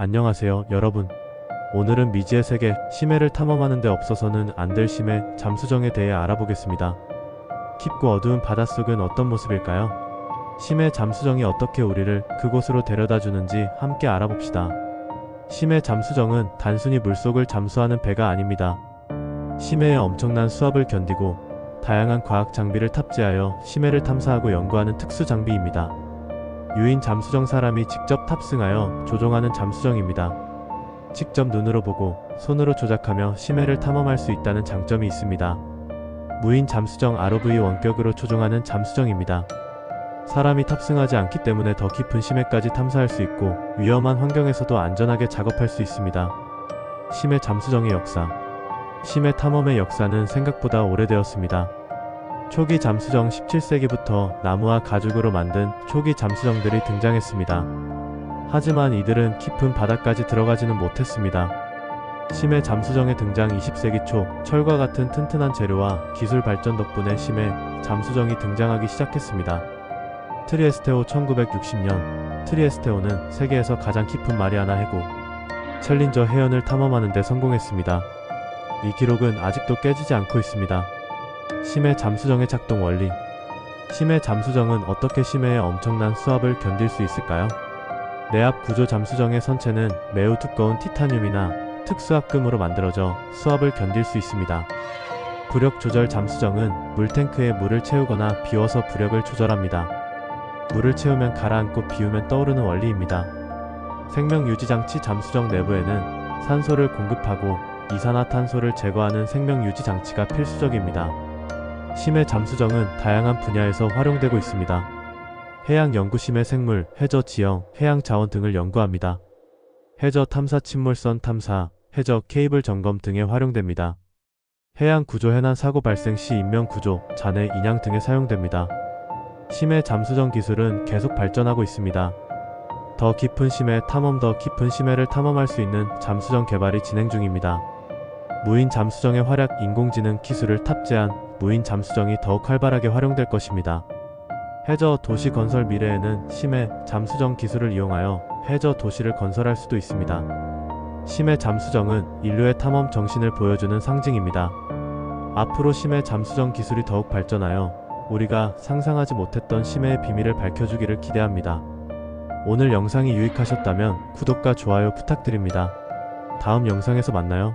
안녕하세요, 여러분. 오늘은 미지의 세계, 심해를 탐험하는 데 없어서는 안 될 심해, 잠수정에 대해 알아보겠습니다. 깊고 어두운 바닷속은 어떤 모습일까요? 심해 잠수정이 어떻게 우리를 그곳으로 데려다 주는지 함께 알아봅시다. 심해 잠수정은 단순히 물속을 잠수하는 배가 아닙니다. 심해의 엄청난 수압을 견디고 다양한 과학 장비를 탑재하여 심해를 탐사하고 연구하는 특수 장비입니다. 유인 잠수정 사람이 직접 탑승하여 조종하는 잠수정입니다. 직접 눈으로 보고 손으로 조작하며 심해를 탐험할 수 있다는 장점이 있습니다. 무인 잠수정 ROV 원격으로 조종하는 잠수정입니다. 사람이 탑승하지 않기 때문에 더 깊은 심해까지 탐사할 수 있고 위험한 환경에서도 안전하게 작업할 수 있습니다. 심해 잠수정의 역사 심해 탐험의 역사는 생각보다 오래되었습니다. 초기 잠수정 17세기부터 나무와 가죽으로 만든 초기 잠수정들이 등장했습니다. 하지만 이들은 깊은 바다까지 들어가지는 못했습니다. 심해 잠수정의 등장 20세기 초 철과 같은 튼튼한 재료와 기술 발전 덕분에 심해 잠수정이 등장하기 시작했습니다. 트리에스테오 1960년 트리에스테오는 세계에서 가장 깊은 마리아나 해구 챌린저 해연을 탐험하는 데 성공했습니다. 이 기록은 아직도 깨지지 않고 있습니다. 심해 잠수정의 작동 원리 심해 잠수정은 어떻게 심해의 엄청난 수압을 견딜 수 있을까요? 내압 구조 잠수정의 선체는 매우 두꺼운 티타늄이나 특수합금으로 만들어져 수압을 견딜 수 있습니다. 부력 조절 잠수정은 물탱크에 물을 채우거나 비워서 부력을 조절합니다. 물을 채우면 가라앉고 비우면 떠오르는 원리입니다. 생명유지장치 잠수정 내부에는 산소를 공급하고 이산화탄소를 제거하는 생명유지 장치가 필수적입니다. 심해 잠수정은 다양한 분야에서 활용되고 있습니다. 해양 연구 심해 생물, 해저 지형, 해양 자원 등을 연구합니다. 해저 탐사 침몰선 탐사, 해저 케이블 점검 등에 활용됩니다. 해양 구조 해난 사고 발생 시 인명 구조, 잔해 인양 등에 사용됩니다. 심해 잠수정 기술은 계속 발전하고 있습니다. 더 깊은 심해 탐험 더 깊은 심해를 탐험할 수 있는 잠수정 개발이 진행 중입니다. 무인 잠수정의 활약 인공지능 기술을 탑재한 무인 잠수정이 더욱 활발하게 활용될 것입니다. 해저 도시 건설 미래에는 심해 잠수정 기술을 이용하여 해저 도시를 건설할 수도 있습니다. 심해 잠수정은 인류의 탐험 정신을 보여주는 상징입니다. 앞으로 심해 잠수정 기술이 더욱 발전하여 우리가 상상하지 못했던 심해의 비밀을 밝혀주기를 기대합니다. 오늘 영상이 유익하셨다면 구독과 좋아요 부탁드립니다. 다음 영상에서 만나요.